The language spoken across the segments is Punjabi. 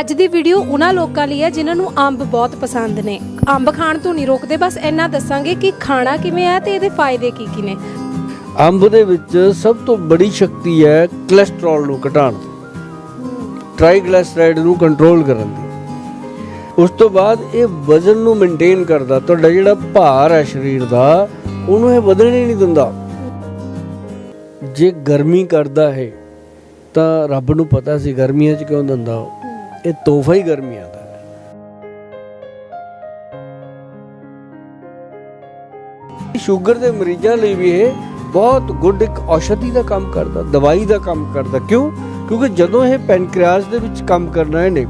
ਅੱਜ ਦੀ ਵੀਡੀਓ ਉਹਨਾਂ ਲੋਕਾਂ ਲਈ ਹੈ ਜਿਨ੍ਹਾਂ ਨੂੰ ਅੰਬ ਬਹੁਤ ਪਸੰਦ ਨੇ। ਅੰਬ ਖਾਣ ਤੋਂ ਨਹੀਂ ਰੋਕਦੇ, ਬਸ ਇੰਨਾ ਦੱਸਾਂਗੇ ਕਿ ਖਾਣਾ ਕਿਵੇਂ ਹੈ ਤੇ ਇਹਦੇ ਫਾਇਦੇ ਕੀ ਕੀ ਨੇ। ਅੰਬ ਦੇ ਵਿੱਚ ਸਭ ਤੋਂ ਬੜੀ ਸ਼ਕਤੀ ਹੈ ਕੋਲੇਸਟ੍ਰੋਲ ਨੂੰ ਘਟਾਉਣ ਦੀ। ਟ੍ਰਾਈਗਲਾਈਸਰਾਈਡ ਨੂੰ ਕੰਟਰੋਲ ਕਰਨ ਦੀ। ਉਸ ਤੋਂ ਬਾਅਦ ਇਹ ਵਜ਼ਨ ਨੂੰ ਮੇਨਟੇਨ ਕਰਦਾ। ਤੁਹਾਡਾ ਜਿਹੜਾ ਭਾਰ ਹੈ ਸਰੀਰ ਦਾ, ਉਹਨੂੰ ਇਹ ਵਧਣ ਹੀ ਨਹੀਂ ਦਿੰਦਾ। ਜੇ ਗਰਮੀ ਕਰਦਾ ਹੈ ਤਾਂ ਰੱਬ ਨੂੰ ਪਤਾ ਸੀ ਗਰਮੀਆਂ 'ਚ ਕਿਉਂ ਦਿੰਦਾ ਉਹ। ਇਹ ਤੋਹਫਾ ਹੀ ਗਰਮੀਆਂ ਦਾ ਸ਼ੂਗਰ ਦੇ ਮਰੀਜ਼ਾਂ ਲਈ ਵੀ ਇਹ ਬਹੁਤ ਗੁੱਡ ਇੱਕ ਔਸ਼ਧੀ ਦਾ ਕੰਮ ਕਰਦਾ, ਦਵਾਈ ਦਾ ਕੰਮ ਕਰਦਾ। ਕਿਉਂ? ਕਿਉਂਕਿ ਜਦੋਂ ਇਹ ਪੈਨਕ੍ਰੀਆਸ ਦੇ ਵਿੱਚ ਕੰਮ ਕਰਨਾ ਇਹਨੇ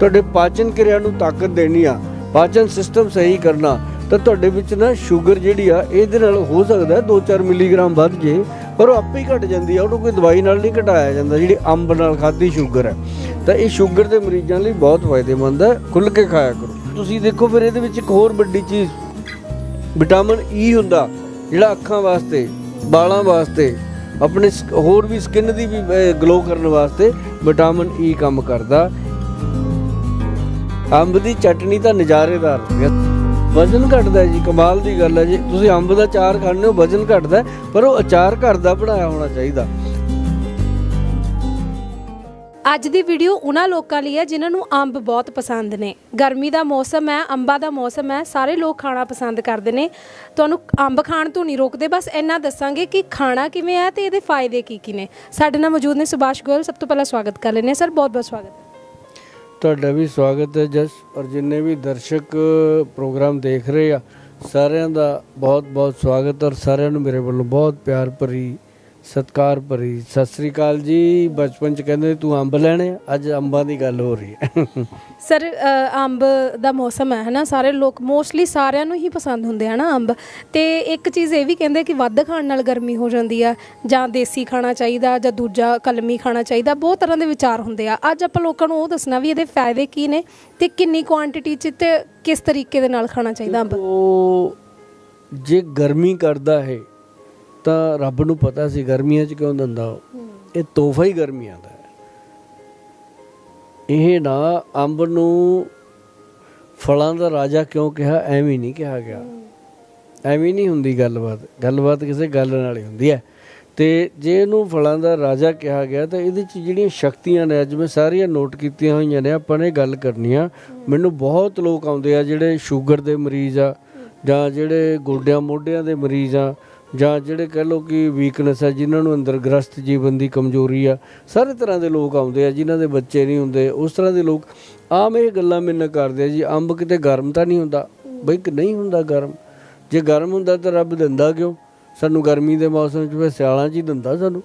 ਤੁਹਾਡੇ ਪਾਚਨ ਕਿਰਿਆ ਨੂੰ ਤਾਕਤ ਦੇਣੀ ਆ, ਪਾਚਨ ਸਿਸਟਮ ਸਹੀ ਕਰਨਾ, ਤਾਂ ਤੁਹਾਡੇ ਵਿੱਚ ਨਾ ਸ਼ੂਗਰ ਜਿਹੜੀ ਆ, ਇਹਦੇ ਨਾਲ ਹੋ ਸਕਦਾ 2-4 ਮਿਲੀਗ੍ਰਾਮ ਵੱਧ ਜੇ ਪਰ ਉਹ ਆਪੇ ਹੀ ਘਟ ਜਾਂਦੀ ਹੈ ਉਹਨੂੰ ਕੋਈ ਦਵਾਈ ਨਾਲ ਨਹੀਂ ਘਟਾਇਆ ਜਾਂਦਾ, ਜਿਹੜੀ ਅੰਬ ਨਾਲ ਖਾਦੀ ਸ਼ੂਗਰ ਹੈ। ਤਾਂ ਇਹ ਸ਼ੂਗਰ ਦੇ ਮਰੀਜ਼ਾਂ ਲਈ ਬਹੁਤ ਫਾਇਦੇਮੰਦ ਹੈ ਖੁੱਲ ਕੇ ਖਾਇਆ ਕਰੋ। ਤੁਸੀਂ ਦੇਖੋ ਫਿਰ ਇਹਦੇ ਵਿੱਚ ਇੱਕ ਹੋਰ ਵੱਡੀ ਚੀਜ਼, ਵਿਟਾਮਿਨ ਈ ਹੁੰਦਾ, ਜਿਹੜਾ ਅੱਖਾਂ ਵਾਸਤੇ ਬਾਲਾਂ ਵਾਸਤੇ, ਆਪਣੇ ਸ- ਹੋਰ ਵੀ ਸਕਿਨ ਦੀ ਵੀ ਗਲੋ ਕਰਨ ਵਾਸਤੇ ਵਿਟਾਮਿਨ ਈ ਕੰਮ ਕਰਦਾ। ਅੰਬ ਦੀ ਚਟਨੀ ਤਾਂ ਨਜ਼ਾਰੇਦਾਰ ਹੁੰਦੀ ਹੈ ਵਜ਼ਨ ਘਟਦਾ ਜੀ, ਕਮਾਲ ਦੀ ਗੱਲ ਹੈ ਜੀ। ਤੁਸੀਂ ਅੰਬ ਦਾ ਅਚਾਰ ਖਾਂਦੇ ਹੋ, ਵਜ਼ਨ ਘਟਦਾ ਪਰ ਉਹ ਅਚਾਰ ਘਰ ਦਾ ਬਣਾਇਆ ਹੋਣਾ ਚਾਹੀਦਾ। ਅੱਜ ਦੀ ਵੀਡੀਓ ਉਹਨਾਂ ਲੋਕਾਂ ਲਈ ਹੈ ਜਿਨ੍ਹਾਂ ਨੂੰ ਅੰਬ ਬਹੁਤ ਪਸੰਦ ਨੇ। ਗਰਮੀ ਦਾ ਮੌਸਮ ਹੈ, ਅੰਬਾਂ ਦਾ ਮੌਸਮ ਹੈ, ਸਾਰੇ ਲੋਕ ਖਾਣਾ ਪਸੰਦ ਕਰਦੇ ਨੇ। ਤੁਹਾਨੂੰ ਅੰਬ ਖਾਣ ਤੋਂ ਨਹੀਂ ਰੋਕਦੇ, ਬਸ ਇੰਨਾ ਦੱਸਾਂਗੇ ਕਿ ਖਾਣਾ ਕਿਵੇਂ ਹੈ ਤੇ ਇਹਦੇ ਫਾਇਦੇ ਕੀ ਕੀ ਨੇ। ਸਾਡੇ ਨਾਲ ਮੌਜੂਦ ਨੇ ਸੁਭਾਸ਼ ਗੋਇਲ, ਸਭ ਤੋਂ ਪਹਿਲਾਂ ਸਵਾਗਤ ਕਰ ਲੈਂਦੇ ਹਾਂ। ਸਰ ਬਹੁਤ ਬਹੁਤ ਸਵਾਗਤ ਤੁਹਾਡਾ ਵੀ ਸਵਾਗਤ ਹੈ ਜਸ, ਔਰ ਜਿੰਨੇ ਵੀ ਦਰਸ਼ਕ ਪ੍ਰੋਗਰਾਮ ਦੇਖ ਰਹੇ ਆ, ਸਾਰਿਆਂ ਦਾ ਬਹੁਤ ਬਹੁਤ ਸਵਾਗਤ, ਔਰ ਸਾਰਿਆਂ ਨੂੰ ਮੇਰੇ ਵੱਲੋਂ ਬਹੁਤ ਪਿਆਰ ਭਰੀ ਸਤਿਕਾਰ ਭਰੀ। ਸਤਿ ਸ੍ਰੀ ਅਕਾਲ ਜੀ। ਬਚਪਨ ਚ ਕਹਿੰਦੇ ਤੂੰ ਅੰਬ ਲੈਣੇ ਅੱਜ ਅੰਬਾਂ ਦੀ ਗੱਲ ਹੋ ਰਹੀ ਹੈ। ਸਰ ਅੰਬ ਦਾ ਮੌਸਮ ਹੈ ਹਨਾ? ਸਾਰੇ ਲੋਕ ਮੋਸਟਲੀ ਸਾਰਿਆਂ ਨੂੰ ਹੀ ਪਸੰਦ ਹੁੰਦੇ ਹਨਾ ਅੰਬ। ਤੇ ਇੱਕ ਚੀਜ਼ ਇਹ ਵੀ ਕਹਿੰਦੇ ਕਿ ਵੱਧ ਖਾਣ ਨਾਲ ਗਰਮੀ ਹੋ ਜਾਂਦੀ ਆ ਜਾਂ ਦੇਸੀ ਖਾਣਾ ਚਾਹੀਦਾ ਜਾਂ ਦੂਜਾ ਕਲਮੀ ਖਾਣਾ ਚਾਹੀਦਾ ਬਹੁਤ ਤਰ੍ਹਾਂ ਦੇ ਵਿਚਾਰ ਹੁੰਦੇ ਆ। ਅੱਜ ਆਪਾਂ ਲੋਕਾਂ ਨੂੰ ਉਹ ਦੱਸਣਾ ਵੀ ਇਹਦੇ ਫਾਇਦੇ ਕੀ ਨੇ ਤੇ ਕਿੰਨੀ ਕੁਆਂਟੀਟੀ ਚ ਤੇ ਕਿਸ ਤਰੀਕੇ ਦੇ ਨਾਲ ਖਾਣਾ ਚਾਹੀਦਾ ਅੰਬ? ਉਹ ਜੇ ਗਰਮੀ ਕਰਦਾ ਹੈ ਤਾਂ ਰੱਬ ਨੂੰ ਪਤਾ ਸੀ ਗਰਮੀਆਂ 'ਚ ਕਿਉਂ ਦਿੰਦਾ ਉਹ। ਇਹ ਤੋਹਫਾ ਹੀ ਗਰਮੀਆਂ ਦਾ ਇਹ ਨਾ ਅੰਬ ਨੂੰ ਫਲਾਂ ਦਾ ਰਾਜਾ ਕਿਉਂ ਕਿਹਾ ਐਵੇਂ ਨਹੀਂ ਕਿਹਾ ਗਿਆ। ਐਵੇਂ ਨਹੀਂ ਹੁੰਦੀ ਗੱਲਬਾਤ। ਗੱਲਬਾਤ ਕਿਸੇ ਗੱਲ ਨਾਲ ਹੀ ਹੁੰਦੀ ਹੈ। ਤੇ ਜੇ ਇਹਨੂੰ ਫਲਾਂ ਦਾ ਰਾਜਾ ਕਿਹਾ ਗਿਆ ਤਾਂ ਇਹਦੇ 'ਚ ਜਿਹੜੀਆਂ ਸ਼ਕਤੀਆਂ ਨੇ ਅੱਜ ਮੈਂ ਸਾਰੀਆਂ ਨੋਟ ਕੀਤੀਆਂ ਹੋਈਆਂ ਨੇ ਆਪਾਂ ਨੇ ਗੱਲ ਕਰਨੀ ਆ। ਮੈਨੂੰ ਬਹੁਤ ਲੋਕ ਆਉਂਦੇ ਆ ਜਿਹੜੇ ਸ਼ੂਗਰ ਦੇ ਮਰੀਜ਼ ਆ ਜਾਂ ਜਿਹੜੇ ਗੋਡਿਆਂ ਮੋਢਿਆਂ ਦੇ ਮਰੀਜ਼ ਆ ਜਾਂ ਜਿਹੜੇ ਕਹਿ ਲੋ ਕਿ ਵੀਕਨੈਸ ਹੈ ਜਿਨ੍ਹਾਂ ਨੂੰ ਅੰਦਰ ਗ੍ਰਸਤ ਜੀਵਨ ਦੀ ਕਮਜ਼ੋਰੀ ਆ, ਸਾਰੇ ਤਰ੍ਹਾਂ ਦੇ ਲੋਕ ਆਉਂਦੇ ਆ, ਜਿਨ੍ਹਾਂ ਦੇ ਬੱਚੇ ਨਹੀਂ ਹੁੰਦੇ, ਉਸ ਤਰ੍ਹਾਂ ਦੇ ਲੋਕ ਆਮ ਇਹ ਗੱਲਾਂ ਮੇਰੇ ਨਾਲ ਕਰਦੇ ਆ ਜੀ, ਅੰਬ ਕਿਤੇ ਗਰਮ ਤਾਂ ਨਹੀਂ ਹੁੰਦਾ? ਬਈ ਨਹੀਂ ਹੁੰਦਾ ਗਰਮ? ਜੇ ਗਰਮ ਹੁੰਦਾ ਤਾਂ ਰੱਬ ਦਿੰਦਾ ਕਿਉਂ? ਸਾਨੂੰ ਗਰਮੀ ਦੇ ਮੌਸਮ 'ਚ ਫਿਰ ਸਿਆਲਾਂ 'ਚ ਹੀ ਦਿੰਦਾ ਸਾਨੂੰ।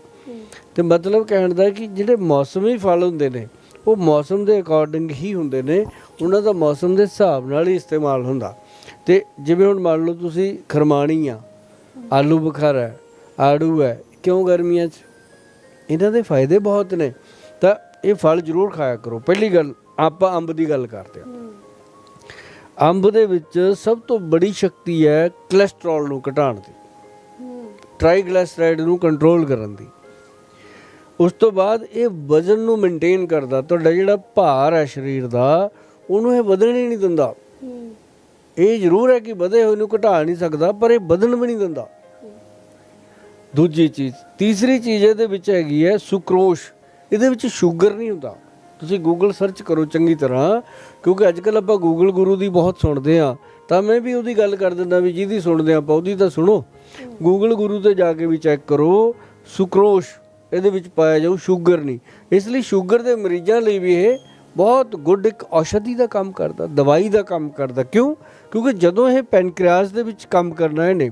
ਤੇ ਮਤਲਬ ਕਹਿਣ ਦਾ ਕਿ ਜਿਹੜੇ ਮੌਸਮੀ ਫਲ ਹੁੰਦੇ ਨੇ, ਉਹ ਮੌਸਮ ਦੇ ਅਕੋਰਡਿੰਗ ਹੀ ਹੁੰਦੇ ਨੇ, ਉਹਨਾਂ ਦਾ ਮੌਸਮ ਦੇ ਹਿਸਾਬ ਨਾਲ ਹੀ ਇਸਤੇਮਾਲ ਹੁੰਦਾ। ਤੇ ਜਿਵੇਂ ਹੁਣ ਮੰਨ ਲਓ ਤੁਸੀਂ ਖਰਮਾਣੀ ਆ ਆਲੂ ਬੁਖਾਰਾ ਹੈ, ਆੜੂ ਹੈ, ਕਿਉਂ ਗਰਮੀਆਂ 'ਚ? ਇਹਨਾਂ ਦੇ ਫਾਇਦੇ ਬਹੁਤ ਨੇ। ਤਾਂ ਇਹ ਫਲ ਜ਼ਰੂਰ ਖਾਇਆ ਕਰੋ। ਪਹਿਲੀ ਗੱਲ, ਆਪਾਂ ਅੰਬ ਦੀ ਗੱਲ ਕਰਦੇ ਹਾਂ। ਅੰਬ ਦੇ ਵਿੱਚ ਸਭ ਤੋਂ ਬੜੀ ਸ਼ਕਤੀ ਹੈ ਕੋਲੇਸਟ੍ਰੋਲ ਨੂੰ ਘਟਾਉਣ ਦੀ। ਟ੍ਰਾਈਗਲਾਈਸਰਾਈਡ ਨੂੰ ਕੰਟਰੋਲ ਕਰਨ ਦੀ। ਉਸ ਤੋਂ ਬਾਅਦ ਇਹ ਵਜ਼ਨ ਨੂੰ ਮੇਨਟੇਨ ਕਰਦਾ। ਤੁਹਾਡਾ ਜਿਹੜਾ ਭਾਰ ਹੈ ਸਰੀਰ ਦਾ, ਉਹਨੂੰ ਇਹ ਵਧਣ ਹੀ ਨਹੀਂ ਦਿੰਦਾ। ਇਹ ਜ਼ਰੂਰ ਹੈ ਕਿ ਵਧੇ ਹੋਏ ਨੂੰ ਘਟਾ ਨਹੀਂ ਸਕਦਾ, ਪਰ ਇਹ ਵਧਣ ਵੀ ਨਹੀਂ ਦਿੰਦਾ। ਦੂਜੀ ਚੀਜ਼, ਤੀਸਰੀ ਚੀਜ਼ ਇਹਦੇ ਵਿੱਚ ਹੈਗੀ ਹੈ ਸੁਕਰੋਸ਼। ਇਹਦੇ ਵਿੱਚ ਸ਼ੂਗਰ ਨਹੀਂ ਹੁੰਦਾ। ਤੁਸੀਂ ਗੂਗਲ ਸਰਚ ਕਰੋ ਚੰਗੀ ਤਰ੍ਹਾਂ, ਕਿਉਂਕਿ ਅੱਜ ਕੱਲ ਆਪਾਂ ਗੂਗਲ ਗੁਰੂ ਦੀ ਬਹੁਤ ਸੁਣਦੇ ਆ ਤਾਂ ਮੈਂ ਵੀ ਉਹਦੀ ਗੱਲ ਕਰ ਦਿੰਦਾ ਵੀ ਜਿਹਦੀ ਸੁਣਦੇ ਆ ਆਪਾਂ, ਉਹਦੀ ਤਾਂ ਸੁਣੋ। ਗੂਗਲ ਗੁਰੂ ਤੇ ਜਾ ਕੇ ਵੀ ਚੈੱਕ ਕਰੋ, ਸੁਕਰੋਸ਼ ਇਹਦੇ ਵਿੱਚ ਪਾਇਆ ਜਾਊ, ਸ਼ੂਗਰ ਨਹੀਂ। ਇਸ ਲਈ ਸ਼ੂਗਰ ਦੇ ਮਰੀਜ਼ਾਂ ਲਈ ਵੀ ਇਹ ਬਹੁਤ ਗੁੱਡ ਇੱਕ ਔਸ਼ਧੀ ਦਾ ਕੰਮ ਕਰਦਾ, ਦਵਾਈ ਦਾ ਕੰਮ ਕਰਦਾ। ਕਿਉਂ? ਕਿਉਂਕਿ ਜਦੋਂ ਇਹ ਪੈਨਕ੍ਰੀਆਸ ਦੇ ਵਿੱਚ ਕੰਮ ਕਰਨਾ ਇਹਨੇ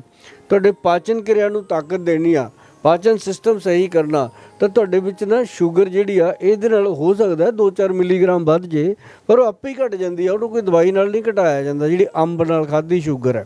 ਤੁਹਾਡੇ ਪਾਚਨ ਕਿਰਿਆ ਨੂੰ ਤਾਕਤ ਦੇਣੀ ਆ ਪਾਚਨ ਸਿਸਟਮ ਸਹੀ ਕਰਨਾ ਤਾਂ ਤੁਹਾਡੇ ਵਿੱਚ ਨਾ ਸ਼ੂਗਰ ਜਿਹੜੀ ਆ ਇਹਦੇ ਨਾਲ ਹੋ ਸਕਦਾ 2-4 ਮਿਲੀਗ੍ਰਾਮ ਵੱਧ ਜੇ ਪਰ ਉਹ ਆਪੇ ਹੀ ਘਟ ਜਾਂਦੀ ਆ ਉਹਨੂੰ ਕੋਈ ਦਵਾਈ ਨਾਲ ਨਹੀਂ ਘਟਾਇਆ ਜਾਂਦਾ ਜਿਹੜੀ ਅੰਬ ਨਾਲ ਖਾਦੀ ਸ਼ੂਗਰ ਹੈ।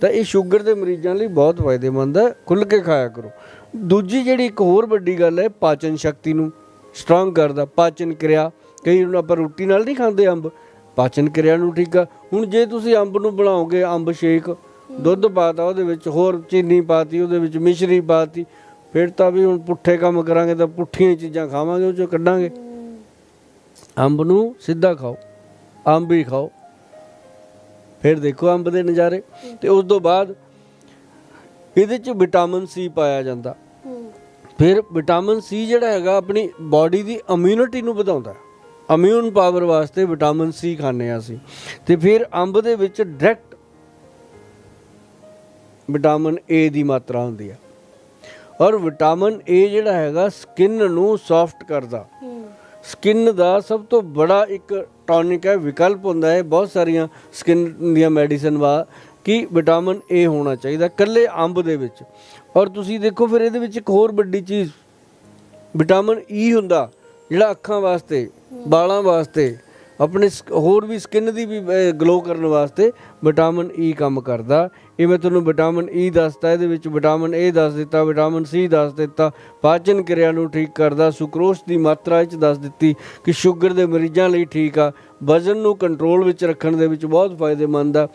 ਤਾਂ ਇਹ ਸ਼ੂਗਰ ਦੇ ਮਰੀਜ਼ਾਂ ਲਈ ਬਹੁਤ ਫਾਇਦੇਮੰਦ ਹੈ ਖੁੱਲ ਕੇ ਖਾਇਆ ਕਰੋ। ਦੂਜੀ ਜਿਹੜੀ ਇੱਕ ਹੋਰ ਵੱਡੀ ਗੱਲ ਹੈ ਪਾਚਨ ਸ਼ਕਤੀ ਨੂੰ ਸਟਰੋਂਗ ਕਰਦਾ ਪਾਚਨ ਕਿਰਿਆ ਕਈ ਹੁਣ ਆਪਾਂ ਰੋਟੀ ਨਾਲ ਨਹੀਂ ਖਾਂਦੇ ਅੰਬ ਪਾਚਨ ਕਿਰਿਆ ਨੂੰ ਠੀਕ ਆ। ਹੁਣ ਜੇ ਤੁਸੀਂ ਅੰਬ ਨੂੰ ਬਣਾਓਗੇ ਅੰਬ ਸ਼ੇਕ ਦੁੱਧ ਪਾਤਾ ਉਹਦੇ ਵਿੱਚ ਹੋਰ ਚੀਨੀ ਪਾਤੀ ਉਹਦੇ ਵਿੱਚ ਮਿਸ਼ਰੀ ਪਾਤੀ ਫਿਰ ਤਾਂ ਵੀ ਹੁਣ ਪੁੱਠੇ ਕੰਮ ਕਰਾਂਗੇ ਤਾਂ ਪੁੱਠੀਆਂ ਚੀਜ਼ਾਂ ਖਾਵਾਂਗੇ ਉਹ ਚੋਂ ਕੱਢਾਂਗੇ। ਅੰਬ ਨੂੰ ਸਿੱਧਾ ਖਾਓ ਅੰਬ ਹੀ ਖਾਓ। ਫਿਰ ਦੇਖੋ ਅੰਬ ਦੇ ਨਜ਼ਾਰੇ। ਤੇ ਉਸ ਤੋਂ ਬਾਅਦ ਇਹਦੇ ਚ ਵਿਟਾਮਿਨ ਸੀ ਪਾਇਆ ਜਾਂਦਾ। ਫਿਰ ਵਿਟਾਮਿਨ ਸੀ ਜਿਹੜਾ ਹੈਗਾ ਆਪਣੀ ਬਾਡੀ ਦੀ ਇਮਿਊਨਿਟੀ ਨੂੰ ਵਧਾਉਂਦਾ। ਹੈ ਇਮਿਊਨ ਪਾਵਰ ਵਾਸਤੇ ਵਿਟਾਮਿਨ ਸੀ ਖਾਂਦੇ ਆ ਅਸੀਂ। ਤੇ ਫਿਰ ਅੰਬ ਦੇ ਵਿੱਚ ਡਾਇਰੈਕਟ ਵਿਟਾਮਿਨ ਏ ਦੀ ਮਾਤਰਾ ਹੁੰਦੀ ਹੈ ਔਰ ਵਿਟਾਮਿਨ ਏ ਜਿਹੜਾ ਹੈਗਾ ਸਕਿਨ ਨੂੰ ਸੌਫਟ ਕਰਦਾ। ਸਕਿਨ ਦਾ ਸਭ ਤੋਂ ਬੜਾ ਇੱਕ ਟੌਨਿਕ ਹੈ, ਵਿਕਲਪ ਹੁੰਦਾ ਹੈ। ਬਹੁਤ ਸਾਰੀਆਂ ਸਕਿਨ ਦੀਆਂ ਮੈਡੀਸਨ ਵਾ ਕਿ ਵਿਟਾਮਿਨ ਏ ਹੋਣਾ ਚਾਹੀਦਾ ਇਕੱਲੇ ਅੰਬ ਦੇ ਵਿੱਚ। ਔਰ ਤੁਸੀਂ ਦੇਖੋ ਫਿਰ ਇਹਦੇ ਵਿੱਚ ਇੱਕ ਹੋਰ ਵੱਡੀ ਚੀਜ਼ ਵਿਟਾਮਿਨ ਈ e ਹੁੰਦਾ। ਜਿਹੜਾ ਅੱਖਾਂ ਵਾਸਤੇ, ਵਾਲਾਂ ਵਾਸਤੇ, ਆਪਣੇ ਸ- ਹੋਰ ਵੀ ਸਕਿਨ ਦੀ ਵੀ ਗਲੋ ਕਰਨ ਵਾਸਤੇ ਵਿਟਾਮਿਨ ਈ e ਕੰਮ ਕਰਦਾ। ਇਹ ਮੈਂ ਤੁਹਾਨੂੰ ਵਿਟਾਮਿਨ ਈ e ਦੱਸਤਾ, ਇਹਦੇ ਵਿੱਚ ਵਿਟਾਮਿਨ ਏ ਦੱਸ ਦਿੱਤਾ ਵਿਟਾਮਿਨ ਸੀ ਦੱਸ ਦਿੱਤਾ, ਪਾਚਨ ਕਿਰਿਆ ਨੂੰ ਠੀਕ ਕਰਦਾ ਸੁਕਰੋਸ ਦੀ ਮਾਤਰਾ ਵਿੱਚ ਦੱਸ ਦਿੱਤੀ ਕਿ ਸ਼ੂਗਰ ਦੇ ਮਰੀਜ਼ਾਂ ਲਈ ਠੀਕ ਆ, ਵਜ਼ਨ ਨੂੰ ਕੰਟਰੋਲ ਵਿੱਚ ਰੱਖਣ ਦੇ ਵਿੱਚ ਬਹੁਤ ਫਾਇਦੇਮੰਦ ਆ।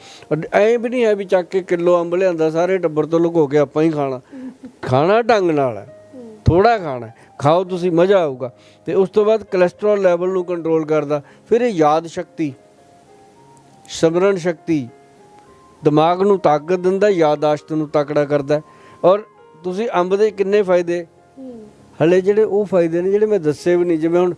ਐ ਵੀ ਨਹੀਂ ਹੈ ਵੀ ਚੱਕ ਕੇ ਕਿਲੋ ਅੰਬ ਲਿਆਂਦਾ, ਸਾਰੇ ਟੱਬਰ ਤੋਂ ਲੁਕੋ ਕੇ ਆਪਾਂ ਹੀ ਖਾਣਾ। ਖਾਣਾ ਢੰਗ ਨਾਲ ਹੈ। ਥੋੜਾ ਖਾਣਾ। ਖਾਓ ਤੁਸੀਂ ਮਜ਼ਾ ਆਊਗਾ। ਤੇ ਉਸ ਤੋਂ ਬਾਅਦ ਕੋਲੇਸਟ੍ਰੋਲ ਲੈਵਲ ਨੂੰ ਕੰਟਰੋਲ ਕਰਦਾ। ਫਿਰ ਇਹ ਯਾਦ ਸ਼ਕਤੀ ਸਮਰਨ ਸ਼ਕਤੀ ਦਿਮਾਗ ਨੂੰ ਤਾਕਤ ਦਿੰਦਾ ਯਾਦਾਸ਼ਤ ਨੂੰ ਤਕੜਾ ਕਰਦਾ। ਔਰ ਤੁਸੀਂ ਅੰਬ ਦੇ ਕਿੰਨੇ ਫਾਇਦੇ? ਹਲੇ ਜਿਹੜੇ ਉਹ ਫਾਇਦੇ ਨੇ ਜਿਹੜੇ ਮੈਂ ਦੱਸੇ ਵੀ ਨਹੀਂ। ਜਿਵੇਂ ਹੁਣ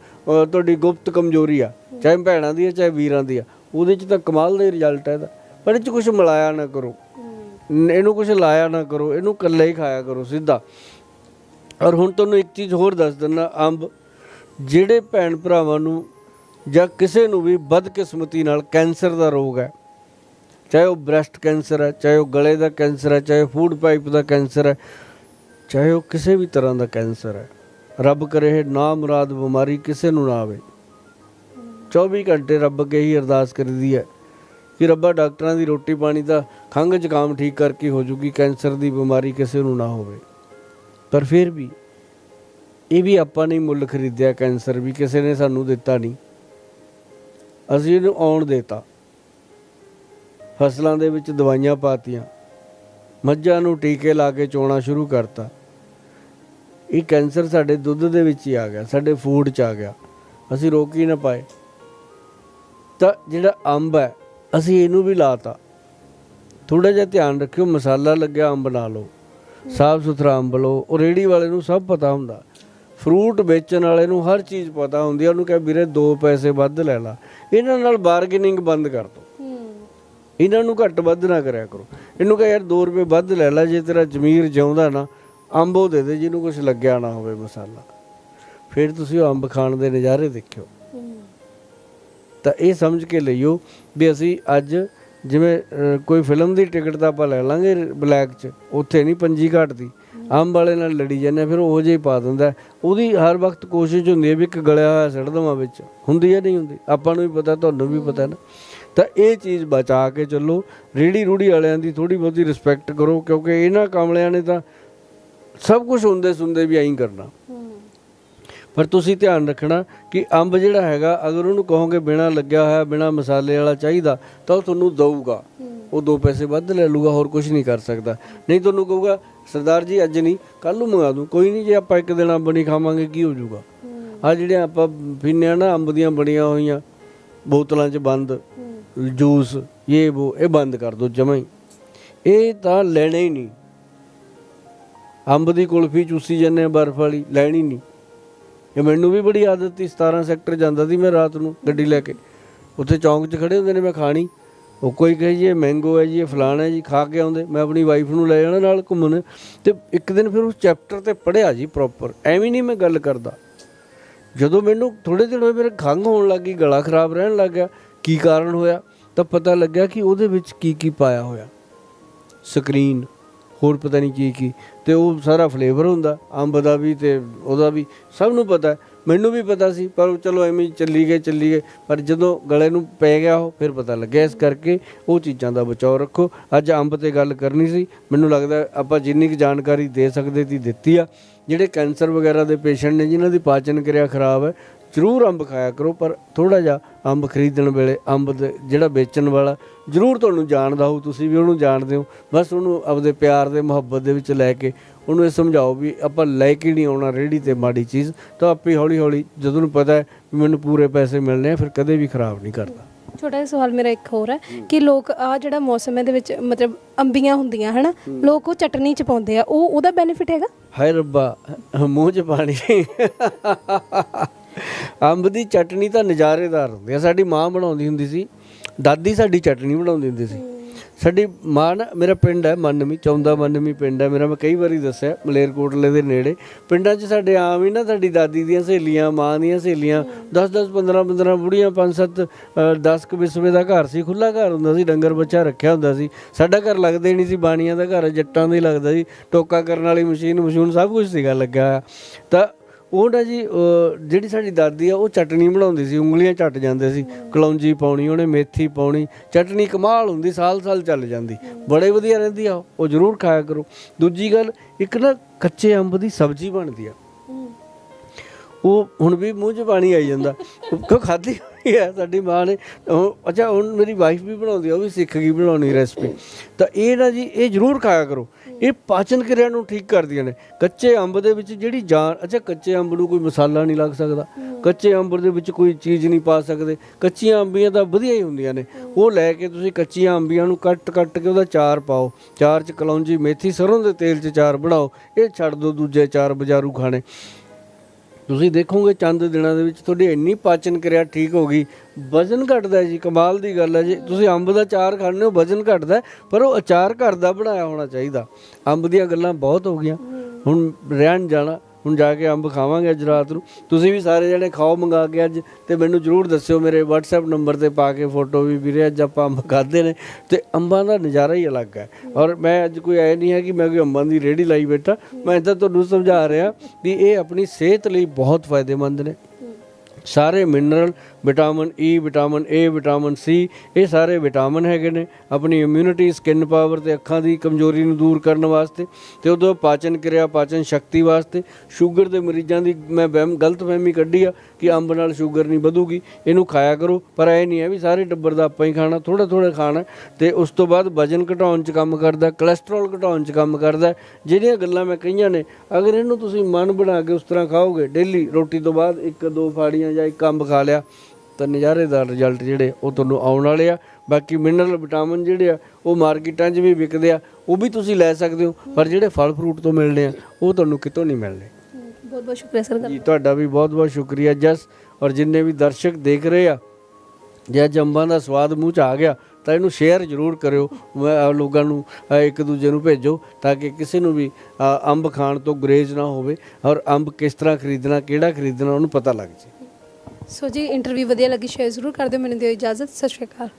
ਤੁਹਾਡੀ ਗੁਪਤ ਕਮਜ਼ੋਰੀ ਆ ਚਾਹੇ ਭੈਣਾਂ ਦੀ ਆ ਚਾਹੇ ਵੀਰਾਂ ਦੀ ਆ ਉਹਦੇ ਚ ਤਾਂ ਕਮਾਲ ਦਾ ਰਿਜ਼ਲਟ ਹੈ ਇਹਦਾ। ਪਰ ਇਹ ਚ ਕੁਝ ਮਿਲਾਇਆ ਨਾ ਕਰੋ। ਇਹਨੂੰ ਕੁਝ ਲਾਇਆ ਨਾ ਕਰੋ ਇਹਨੂੰ ਇਕੱਲੇ ਹੀ ਖਾਇਆ ਕਰੋ ਸਿੱਧਾ। ਔਰ ਹੁਣ ਤੁਹਾਨੂੰ ਇੱਕ ਚੀਜ਼ ਹੋਰ ਦੱਸ ਦਿੰਦਾ, ਅੰਬ ਜਿਹੜੇ ਭੈਣ ਭਰਾਵਾਂ ਨੂੰ ਜਾਂ ਕਿਸੇ ਨੂੰ ਵੀ ਬਦਕਿਸਮਤੀ ਨਾਲ ਕੈਂਸਰ ਦਾ ਰੋਗ ਹੈ, ਚਾਹੇ ਉਹ ਬ੍ਰੈਸਟ ਕੈਂਸਰ ਹੈ, ਚਾਹੇ ਉਹ ਗਲੇ ਦਾ ਕੈਂਸਰ ਹੈ, ਚਾਹੇ ਫੂਡ ਪਾਈਪ ਦਾ ਕੈਂਸਰ ਹੈ, ਚਾਹੇ ਉਹ ਕਿਸੇ ਵੀ ਤਰ੍ਹਾਂ ਦਾ ਕੈਂਸਰ ਹੈ, ਰੱਬ ਕਰੇ ਨਾ ਮੁਰਾਦ ਬਿਮਾਰੀ ਕਿਸੇ ਨੂੰ ਨਾ ਆਵੇ। 24 ਘੰਟੇ ਰੱਬ ਅੱਗੇ ਹੀ ਅਰਦਾਸ ਕਰਦੀ ਹੈ ਕਿ ਰੱਬਾ ਡਾਕਟਰਾਂ ਦੀ ਰੋਟੀ ਪਾਣੀ ਦਾ ਖੰਘ ਜ਼ੁਕਾਮ ਠੀਕ ਕਰਕੇ ਹੋ ਜੂਗੀ, ਕੈਂਸਰ ਦੀ ਬਿਮਾਰੀ ਕਿਸੇ ਨੂੰ ਨਾ ਹੋਵੇ। ਪਰ ਫਿਰ ਵੀ ਇਹ ਵੀ ਆਪਾਂ ਨੇ ਮੁੱਲ ਖਰੀਦਿਆ, ਕੈਂਸਰ ਵੀ ਕਿਸੇ ਨੇ ਸਾਨੂੰ ਦਿੱਤਾ ਨਹੀਂ। ਅਸੀਂ ਇਹਨੂੰ ਆਉਣ ਦੇਤਾ। ਫਸਲਾਂ ਦੇ ਵਿੱਚ ਦਵਾਈਆਂ ਪਾਤੀਆਂ। ਮੱਝਾਂ ਨੂੰ ਟੀਕੇ ਲਾ ਕੇ ਚੋਣਾ ਸ਼ੁਰੂ ਕਰਤਾ। ਇਹ ਕੈਂਸਰ ਸਾਡੇ ਦੁੱਧ ਦੇ ਵਿੱਚ ਹੀ ਆ ਗਿਆ, ਸਾਡੇ ਫੂਡ 'ਚ ਆ ਗਿਆ। ਅਸੀਂ ਰੋਕ ਹੀ ਨਾ ਪਾਏ। ਤਾਂ ਜਿਹੜਾ ਅੰਬ ਹੈ, ਅਸੀਂ ਇਹਨੂੰ ਵੀ ਲਾਤਾ। ਥੋੜਾ ਜਿਹਾ ਧਿਆਨ ਰੱਖਿਓ, ਮਸਾਲਾ ਲੱਗਿਆ, ਅੰਬ ਨਾ ਲਓ। ਸਾਫ਼ ਸੁਥਰਾ ਅੰਬ ਲਓ ਉਹ ਰੇੜੀ ਵਾਲੇ ਨੂੰ ਸਭ ਪਤਾ ਹੁੰਦਾ। ਫਰੂਟ ਵੇਚਣ ਵਾਲੇ ਨੂੰ ਹਰ ਚੀਜ਼ ਪਤਾ ਹੁੰਦੀ ਆ ਉਹਨੂੰ ਕਹੇ ਵੀਰੇ 2 ਪੈਸੇ ਵੱਧ ਲੈ ਲਾ। ਇਹਨਾਂ ਨਾਲ ਬਾਰਗੇਨਿੰਗ ਬੰਦ ਕਰ ਦੋ। ਇਹਨਾਂ ਨੂੰ ਘੱਟ ਵੱਧ ਨਾ ਕਰਿਆ ਕਰੋ। ਇਹਨੂੰ ਕਹੇ ਯਾਰ 2 ਰੁਪਏ ਵੱਧ ਲੈ ਲੈ ਜੇ ਤੇਰਾ ਜ਼ਮੀਰ ਜਿਉਂਦਾ ਨਾ ਅੰਬ ਉਹ ਦੇ ਦੇ ਜਿਹਨੂੰ ਕੁਝ ਲੱਗਿਆ ਨਾ ਹੋਵੇ ਮਸਾਲਾ। ਫਿਰ ਤੁਸੀਂ ਉਹ ਅੰਬ ਖਾਣ ਦੇ ਨਜ਼ਾਰੇ ਦੇਖਿਓ। ਤਾਂ ਇਹ ਸਮਝ ਕੇ ਲਈਓ ਵੀ ਅਸੀਂ ਅੱਜ ਜਿਵੇਂ ਕੋਈ ਫਿਲਮ ਦੀ ਟਿਕਟ ਤਾਂ ਆਪਾਂ ਲੈ ਲਾਂਗੇ ਬਲੈਕ 'ਚ ਉੱਥੇ ਨਹੀਂ ਪੰਜੀ ਘਟਦੀ ਅੰਬ ਵਾਲੇ ਨਾਲ ਲੜੀ ਜਾਂਦੇ ਆ, ਫਿਰ ਉਹ ਜਿਹਾ ਪਾ ਦਿੰਦਾ ਉਹਦੀ ਹਰ ਵਕਤ ਕੋਸ਼ਿਸ਼ ਹੁੰਦੀ ਹੈ ਵੀ ਇੱਕ ਗਲਿਆ ਹੋਇਆ ਸੜ ਦਵਾਂ ਵਿੱਚ। ਹੁੰਦੀ ਹੈ ਨਹੀਂ ਹੁੰਦੀ? ਆਪਾਂ ਨੂੰ ਵੀ ਪਤਾ ਤੁਹਾਨੂੰ ਵੀ ਪਤਾ ਨਾ। ਤਾਂ ਇਹ ਚੀਜ਼ ਬਚਾ ਕੇ ਚੱਲੋ। ਰੇੜੀ ਰੂੜੀ ਵਾਲਿਆਂ ਦੀ ਥੋੜੀ ਬਹੁਤੀ ਰਿਸਪੈਕਟ ਕਰੋ ਕਿਉਂਕਿ ਇਹਨਾਂ ਕਾਮਲਿਆਂ ਨੇ ਤਾਂ ਸਭ ਕੁਝ ਹੁੰਦੇ ਸੁਣਦੇ ਵੀ ਐਂ ਹੀ ਕਰਨਾ। ਪਰ ਤੁਸੀਂ ਧਿਆਨ ਰੱਖਣਾ ਕਿ ਅੰਬ ਜਿਹੜਾ ਹੈਗਾ ਅਗਰ ਉਹਨੂੰ ਕਹੋਗੇ ਬਿਨਾ ਲੱਗਿਆ ਹੋਇਆ ਬਿਨਾ ਮਸਾਲੇ ਵਾਲਾ ਚਾਹੀਦਾ ਤਾਂ ਉਹ ਤੁਹਾਨੂੰ ਦਊਗਾ। ਉਹ ਦੋ ਪੈਸੇ ਵੱਧ ਲੈ ਲੂਗਾ ਹੋਰ ਕੁਝ ਨਹੀਂ ਕਰ ਸਕਦਾ। ਨਹੀਂ ਤੁਹਾਨੂੰ ਕਹੂਗਾ ਸਰਦਾਰ ਜੀ ਅੱਜ ਨਹੀਂ ਕੱਲ ਨੂੰ ਮੰਗਾ ਦੂੰ। ਕੋਈ ਨਹੀਂ ਜੇ ਆਪਾਂ ਇੱਕ ਦਿਨ ਅੰਬ ਨਹੀਂ ਖਾਵਾਂਗੇ ਕੀ ਹੋ ਜਾਊਗਾ? ਆ ਜਿਹੜੇ ਆਪਾਂ ਪੀਂਦੇ ਆ ਨਾ ਅੰਬ ਦੀਆਂ ਬਣੀਆਂ ਹੋਈਆਂ ਬੋਤਲਾਂ 'ਚ ਬੰਦ ਜੂਸ ਇਹ ਉਹ ਇਹ ਬੰਦ ਕਰ ਦੋ ਜਮਾਂ ਹੀ। ਇਹ ਤਾਂ ਲੈਣੇ ਹੀ ਨਹੀਂ। ਅੰਬ ਦੀ ਕੁਲਫੀ ਚੂਸੀ ਜੰਨੇ ਆ ਬਰਫ਼ ਵਾਲੀ ਲੈਣੀ ਨਹੀਂ। ਇਹ ਮੈਨੂੰ ਵੀ ਬੜੀ ਆਦਤ ਸੀ 17 ਸੈਕਟਰ ਜਾਂਦਾ ਸੀ ਮੈਂ ਰਾਤ ਨੂੰ ਗੱਡੀ ਲੈ ਕੇ। ਉੱਥੇ ਚੌਂਕ 'ਚ ਖੜੇ ਹੁੰਦੇ ਨੇ ਮੈਂ ਖਾਣੀ। ਉਹ ਕੋਈ ਕਹੇ ਜੀ, ਇਹ ਮੈਂਗੋ ਹੈ ਜੀ, ਇਹ ਫਲਾਣਾ ਹੈ ਜੀ, ਖਾ ਕੇ ਆਉਂਦੇ। ਮੈਂ ਆਪਣੀ ਵਾਈਫ ਨੂੰ ਲੈ ਜਾਣਾ ਨਾਲ ਘੁੰਮਣ। ਤੇ ਇੱਕ ਦਿਨ ਫਿਰ ਉਸ ਚੈਪਟਰ ਤੇ ਪੜਿਆ ਜੀ ਪ੍ਰੋਪਰ ਐਵੇਂ ਨਹੀਂ ਮੈਂ ਗੱਲ ਕਰਦਾ। ਜਦੋਂ ਮੈਨੂੰ ਥੋੜੇ ਦਿਨ ਹੋਏ ਮੇਰੇ ਖੰਘ ਹੋਣ ਲੱਗੀ ਗਲਾ ਖਰਾਬ ਰਹਿਣ ਲੱਗ ਗਿਆ। ਕੀ ਕਾਰਨ ਹੋਇਆ? ਤਾਂ ਪਤਾ ਲੱਗਿਆ ਕਿ ਉਹਦੇ ਵਿੱਚ ਕੀ ਕੀ ਪਾਇਆ ਹੋਇਆ। ਸਕਰੀਨ। ਹੋਰ ਪਤਾ ਨਹੀਂ ਕੀ ਕੀ। ਤੇ ਉਹ ਸਾਰਾ ਫਲੇਵਰ ਹੁੰਦਾ, ਅੰਬ ਦਾ ਵੀ ਤੇ ਉਹਦਾ ਵੀ। ਸਭ ਨੂੰ ਪਤਾ ਮੈਨੂੰ ਵੀ ਪਤਾ ਸੀ, ਪਰ ਚਲੋ ਐਵੇਂ ਚੱਲੀ ਗਏ ਚੱਲੀ ਗਏ। ਪਰ ਜਦੋਂ ਗਲੇ ਨੂੰ ਪੈ ਗਿਆ ਉਹ, ਫਿਰ ਪਤਾ ਲੱਗਿਆ। ਇਸ ਕਰਕੇ ਉਹ ਚੀਜ਼ਾਂ ਦਾ ਬਚਾਅ ਰੱਖੋ। ਅੱਜ ਅੰਬ ਤੇ ਗੱਲ ਕਰਨੀ ਸੀ। ਮੈਨੂੰ ਲੱਗਦਾ ਆਪਾਂ ਜਿੰਨੀ ਕੁ ਜਾਣਕਾਰੀ ਦੇ ਸਕਦੇ ਸੀ, ਦਿੱਤੀ ਆ। ਜਿਹੜੇ ਕੈਂਸਰ ਵਗੈਰਾ ਦੇ ਪੇਸ਼ੈਂਟ ਨੇ, ਜਿਨ੍ਹਾਂ ਦੀ ਪਾਚਨ ਕਿਰਿਆ ਖਰਾਬ ਹੈ ਜ਼ਰੂਰ ਅੰਬ ਖਾਇਆ ਕਰੋ ਪਰ ਥੋੜਾ ਜਿਹਾ ਅੰਬ ਖਰੀਦਣ ਵੇਲੇ ਅੰਬ ਜਿਹੜਾ ਵੇਚਣ ਵਾਲਾ ਜ਼ਰੂਰ ਤੁਹਾਨੂੰ ਜਾਣਦਾ ਹੋ ਤੁਸੀਂ ਵੀ ਉਹਨੂੰ ਜਾਣਦੇ ਹੋ। ਬਸ ਉਹਨੂੰ ਆਪਦੇ ਪਿਆਰ ਦੇ ਮੁਹੱਬਤ ਦੇ ਵਿੱਚ ਲੈ ਕੇ ਉਹਨੂੰ ਇਹ ਸਮਝਾਓ ਵੀ ਆਪਾਂ ਲੈ ਕੇ ਨਹੀਂ ਆਉਣਾ ਰੇੜੀ ਤੇ ਮਾੜੀ ਚੀਜ਼। ਤਾਂ ਆਪੇ ਹੌਲੀ ਹੌਲੀ ਜਦੋਂ ਨੂੰ ਪਤਾ ਹੈ ਵੀ ਮੈਨੂੰ ਪੂਰੇ ਪੈਸੇ ਮਿਲਣੇ ਆ ਫਿਰ ਕਦੇ ਵੀ ਖਰਾਬ ਨਹੀਂ ਕਰਦਾ। ਛੋਟਾ ਜਿਹਾ ਸਵਾਲ ਮੇਰਾ ਇੱਕ ਹੋਰ ਹੈ ਕਿ ਲੋਕ ਆ ਜਿਹੜਾ ਮੌਸਮ ਹੈ ਦੇ ਵਿੱਚ ਮਤਲਬ ਅੰਬੀਆਂ ਹੁੰਦੀਆਂ ਹਨਾ? ਲੋਕ ਉਹ ਚਟਨੀ ਚ ਪਾਉਂਦੇ ਆ ਉਹ ਉਹਦਾ ਬੈਨੀਫਿਟ ਹੈਗਾ? ਹਾਏ ਰੱਬਾ ਮੂੰਹ 'ਚ ਪਾਣੀ ਅੰਬ ਦੀ ਚਟਨੀ ਤਾਂ ਨਜ਼ਾਰੇਦਾਰ ਹੁੰਦੀ ਆ। ਸਾਡੀ ਮਾਂ ਬਣਾਉਂਦੀ ਹੁੰਦੀ ਸੀ। ਦਾਦੀ ਸਾਡੀ ਚਟਨੀ ਬਣਾਉਂਦੀ ਹੁੰਦੀ ਸੀ। ਸਾਡੀ ਮਾਂ ਨਾ, ਮੇਰਾ ਪਿੰਡ ਹੈ ਮਨਮੀ, ਚੌਂਦਾ ਮਨਮੀ ਪਿੰਡ ਹੈ। ਮੇਰਾ ਮੈਂ ਕਈ ਵਾਰੀ ਦੱਸਿਆ, ਮਲੇਰਕੋਟਲੇ ਦੇ ਨੇੜੇ। ਪਿੰਡਾਂ 'ਚ ਸਾਡੇ ਆਮ ਹੀ ਨਾ ਸਾਡੀ ਦਾਦੀ ਦੀਆਂ ਸਹੇਲੀਆਂ, ਮਾਂ ਦੀਆਂ ਸਹੇਲੀਆਂ। 10 10 15 15 ਬੁੜੀਆਂ 5 7 10 ਕੁ ਵਿਸਵੇ ਦਾ ਘਰ ਸੀ। ਖੁੱਲਾ ਘਰ ਹੁੰਦਾ ਸੀ, ਡੰਗਰ ਬੱਚਾ ਰੱਖਿਆ ਹੁੰਦਾ ਸੀ। ਸਾਡਾ ਘਰ ਲੱਗਦਾ ਹੀ ਨਹੀਂ ਸੀ, ਬਾਣੀਆਂ ਦਾ ਘਰ ਜੱਟਾਂ ਦਾ ਹੀ ਲੱਗਦਾ ਸੀ। ਟੋਕਾ ਕਰਨ ਵਾਲੀ ਮਸ਼ੀਨ, ਮਸ਼ੂਨ ਸਭ ਕੁਝ ਸੀਗਾ ਲੱਗਾ ਹੋਇਆ। ਤਾਂ ਉਹ ਨਾ ਜੀ ਜਿਹੜੀ ਸਾਡੀ ਦਾਦੀ ਆ, ਉਹ ਚਟਨੀ ਬਣਾਉਂਦੀ ਸੀ, ਉਂਗਲੀਆਂ ਚੱਟ ਜਾਂਦੇ ਸੀ। ਕਲੌਂਜੀ ਪਾਉਣੀ, ਉਹਨੇ ਮੇਥੀ ਪਾਉਣੀ ਚਟਨੀ ਕਮਾਲ ਹੁੰਦੀ ਸਾਲ ਸਾਲ ਚੱਲ ਜਾਂਦੀ। ਬੜੇ ਵਧੀਆ ਰਹਿੰਦੀ ਆ, ਉਹ। ਜ਼ਰੂਰ ਖਾਇਆ ਕਰੋ। ਦੂਜੀ ਗੱਲ, ਇੱਕ ਨਾ ਕੱਚੇ ਅੰਬ ਦੀ ਸਬਜ਼ੀ ਬਣਦੀ ਆ। ਉਹ ਹੁਣ ਵੀ ਮੂੰਹ 'ਚ ਪਾਣੀ ਆਈ ਜਾਂਦਾ। ਕਿਉਂ ਖਾਧੀ ਹੈ ਸਾਡੀ ਮਾਂ ਨੇ? ਉਹ- ਅੱਛਾ, ਹੁਣ ਮੇਰੀ ਵਾਈਫ ਵੀ ਬਣਾਉਂਦੀ ਆ, ਉਹ ਵੀ ਸਿੱਖ ਗਈ ਬਣਾਉਣੀ ਰੈਸਪੀ ਤਾਂ ਇਹ ਨਾ ਜੀ, ਇਹ ਜ਼ਰੂਰ ਖਾਇਆ ਕਰੋ। ਇਹ ਪਾਚਨ ਕਿਰਿਆ ਨੂੰ ਠੀਕ ਕਰਦੀਆਂ ਨੇ। ਕੱਚੇ ਅੰਬ ਦੇ ਵਿੱਚ ਜਿਹੜੀ ਜਾਨ, ਅੱਛਾ, ਕੱਚੇ ਅੰਬ ਨੂੰ ਕੋਈ ਮਸਾਲਾ ਨਹੀਂ ਲੱਗ ਸਕਦਾ। ਕੱਚੇ ਅੰਬ ਦੇ ਵਿੱਚ ਕੋਈ ਚੀਜ਼ ਨਹੀਂ ਪਾ ਸਕਦੇ। ਕੱਚੀਆਂ ਅੰਬੀਆਂ ਤਾਂ ਵਧੀਆ ਹੀ ਹੁੰਦੀਆਂ ਨੇ। ਉਹ ਲੈ ਕੇ ਤੁਸੀਂ ਕੱਚੀਆਂ ਅੰਬੀਆਂ ਨੂੰ ਕੱਟ ਕੱਟ ਕੇ ਉਹਦਾ ਚਾਰ ਪਾਓ। ਚਾਰ ਚ ਕਲੌਂਜੀ ਮੇਥੀ ਸਰੋਂ ਦੇ ਤੇਲ ਚ ਚਾਰ ਬਣਾਓ। ਇਹ ਛੱਡ ਦਿਓ ਦੂਜੇ ਚਾਰ ਬਾਜ਼ਾਰੂ ਖਾਣੇ। ਤੁਸੀਂ ਦੇਖੋਗੇ ਚੰਦ ਦਿਨਾਂ ਦੇ ਵਿੱਚ ਤੁਹਾਡੀ ਇੰਨੀ ਪਾਚਨ ਕਿਰਿਆ ਠੀਕ ਹੋ ਗਈ, ਵਜ਼ਨ ਘਟਦਾ ਜੀ, ਕਮਾਲ ਦੀ ਗੱਲ ਹੈ ਜੀ। ਤੁਸੀਂ ਅੰਬ ਦਾ ਅਚਾਰ ਖਾਣੇ ਹੋ, ਵਜ਼ਨ ਘਟਦਾ, ਪਰ ਉਹ ਅਚਾਰ ਘਰ ਦਾ ਬਣਾਇਆ ਹੋਣਾ ਚਾਹੀਦਾ। ਅੰਬ ਦੀਆਂ ਗੱਲਾਂ ਬਹੁਤ ਹੋ ਗਈਆਂ। ਹੁਣ ਰਹਿਣ ਜਾਣਾ ਹੁਣ ਜਾ ਕੇ ਅੰਬ ਖਾਵਾਂਗੇ ਅੱਜ ਰਾਤ ਨੂੰ। ਤੁਸੀਂ ਵੀ ਸਾਰੇ ਜਣੇ ਖਾਓ, ਮੰਗਾ ਕੇ ਅੱਜ। ਤੇ ਮੈਨੂੰ ਜਰੂਰ ਦੱਸਿਓ ਮੇਰੇ WhatsApp ਨੰਬਰ ਤੇ ਪਾ ਕੇ ਫੋਟੋ ਵੀ। ਵੀਰੇ, ਅੱਜ ਆਪਾਂ ਅੰਬ ਖਾਦੇ ਨੇ ਤੇ ਅੰਬਾਂ ਦਾ ਨਜ਼ਾਰਾ ਹੀ ਅਲੱਗ ਹੈ। ਔਰ ਮੈਂ ਅੱਜ ਕੋਈ ਐ ਨਹੀਂ ਹੈ ਕਿ ਮੈਂ ਕੋਈ ਅੰਬਾਂ ਦੀ ਰੇੜੀ ਲਾਈ ਬੈਠਾ। ਮੈਂ ਤਾਂ ਤੁਹਾਨੂੰ ਸਮਝਾ ਰਿਹਾ ਵੀ ਇਹ ਆਪਣੀ ਸਿਹਤ ਲਈ ਬਹੁਤ ਫਾਇਦੇਮੰਦ ਨੇ। ਸਾਰੇ mineral vitamin E vitamin A vitamin C ਇਹ ਸਾਰੇ ਵਿਟਾਮਿਨ ਹੈਗੇ ਨੇ। ਆਪਣੀ ਇਮਿਊਨਿਟੀ ਸਕਿਨ ਪਾਵਰ ਤੇ ਅੱਖਾਂ ਦੀ ਕਮਜ਼ੋਰੀ ਨੂੰ ਦੂਰ ਕਰਨ ਵਾਸਤੇ ਤੇ ਉਦੋਂ ਪਾਚਨ ਕਿਰਿਆ, ਪਾਚਨ ਸ਼ਕਤੀ ਵਾਸਤੇ ਸ਼ੂਗਰ ਦੇ ਮਰੀਜ਼ਾਂ ਦੀ ਮੈਂ ਵਹਿਮ, ਗਲਤ ਫਹਿਮੀ ਕੱਢੀ ਆ ਕਿ ਅੰਬ ਨਾਲ ਸ਼ੂਗਰ ਨਹੀਂ ਵਧੂਗੀ। ਇਹਨੂੰ ਖਾਇਆ ਕਰੋ, ਪਰ ਇਹ ਨਹੀਂ ਹੈ ਵੀ ਸਾਰੇ ਟੱਬਰ ਦਾ ਆਪਾਂ ਹੀ ਖਾਣਾ ਥੋੜਾ ਥੋੜਾ ਖਾਣਾ ਤੇ ਉਸ ਤੋਂ ਬਾਅਦ ਵਜਨ ਘਟਾਉਣ 'ਚ ਕੰਮ ਕਰਦਾ ਕੋਲੇਸਟ੍ਰੋਲ ਘਟਾਉਣ 'ਚ ਕੰਮ ਕਰਦਾ ਜਿਹੜੀਆਂ ਗੱਲਾਂ ਮੈਂ ਕਹੀਆਂ ਨੇ, ਅਗਰ ਇਹਨੂੰ ਤੁਸੀਂ ਮਨ ਬਣਾ ਕੇ ਉਸ ਤਰ੍ਹਾਂ ਖਾਓਗੇ ਡੇਲੀ ਰੋਟੀ ਤੋਂ ਬਾਅਦ ਇੱਕ ਦੋ ਫਾੜੀਆਂ ਜਾਂ ਇੱਕ ਅੰਬ ਖਾ ਲਿਆ ਤਾਂ ਨਜ਼ਾਰੇਦਾਰ ਰਿਜ਼ਲਟ ਜਿਹੜੇ ਉਹ ਤੁਹਾਨੂੰ ਆਉਣ ਵਾਲੇ ਆ। ਬਾਕੀ ਮਿਨਰਲ ਵਿਟਾਮਿਨ ਜਿਹੜੇ ਆ ਉਹ ਮਾਰਕੀਟਾਂ 'ਚ ਵੀ ਵਿਕਦੇ ਆ ਉਹ ਵੀ ਤੁਸੀਂ ਲੈ ਸਕਦੇ ਹੋ। ਪਰ ਜਿਹੜੇ ਫਲ ਫਰੂਟ ਤੋਂ ਮਿਲਣੇ ਆ ਉਹ ਤੁਹਾਨੂੰ ਕਿਤੋਂ ਨਹੀਂ ਮਿਲਣੇ ਬਹੁਤ ਬਹੁਤ ਸ਼ੁਕਰੀਆ ਸਰ ਜੀ ਤੁਹਾਡਾ। ਵੀ ਬਹੁਤ ਬਹੁਤ ਸ਼ੁਕਰੀਆ ਜਸ। ਔਰ ਜਿੰਨੇ ਵੀ ਦਰਸ਼ਕ ਦੇਖ ਰਹੇ ਆ ਜੇ ਅੱਜ ਅੰਬਾਂ ਦਾ ਸਵਾਦ ਮੂੰਹ 'ਚ ਆ ਗਿਆ ਤਾਂ ਇਹਨੂੰ ਸ਼ੇਅਰ ਜ਼ਰੂਰ ਕਰਿਓ। ਲੋਕਾਂ ਨੂੰ ਇੱਕ ਦੂਜੇ ਨੂੰ ਭੇਜੋ ਤਾਂ ਕਿ ਕਿਸੇ ਨੂੰ ਵੀ ਅੰਬ ਖਾਣ ਤੋਂ ਗੁਰੇਜ਼ ਨਾ ਹੋਵੇ। ਔਰ ਅੰਬ ਕਿਸ ਤਰ੍ਹਾਂ ਖਰੀਦਣਾ ਕਿਹੜਾ ਖਰੀਦਣਾ ਉਹਨੂੰ ਪਤਾ ਲੱਗ ਜੇ। ਸੋ ਜੀ ਇੰਟਰਵਿਊ ਵਧੀਆ ਲੱਗੀ ਸ਼ੇਅਰ ਜ਼ਰੂਰ ਕਰ ਦਿਓ, ਮੈਨੂੰ ਦਿਓ ਇਜਾਜ਼ਤ, ਸਤਿ ਸ਼੍ਰੀ ਅਕਾਲ।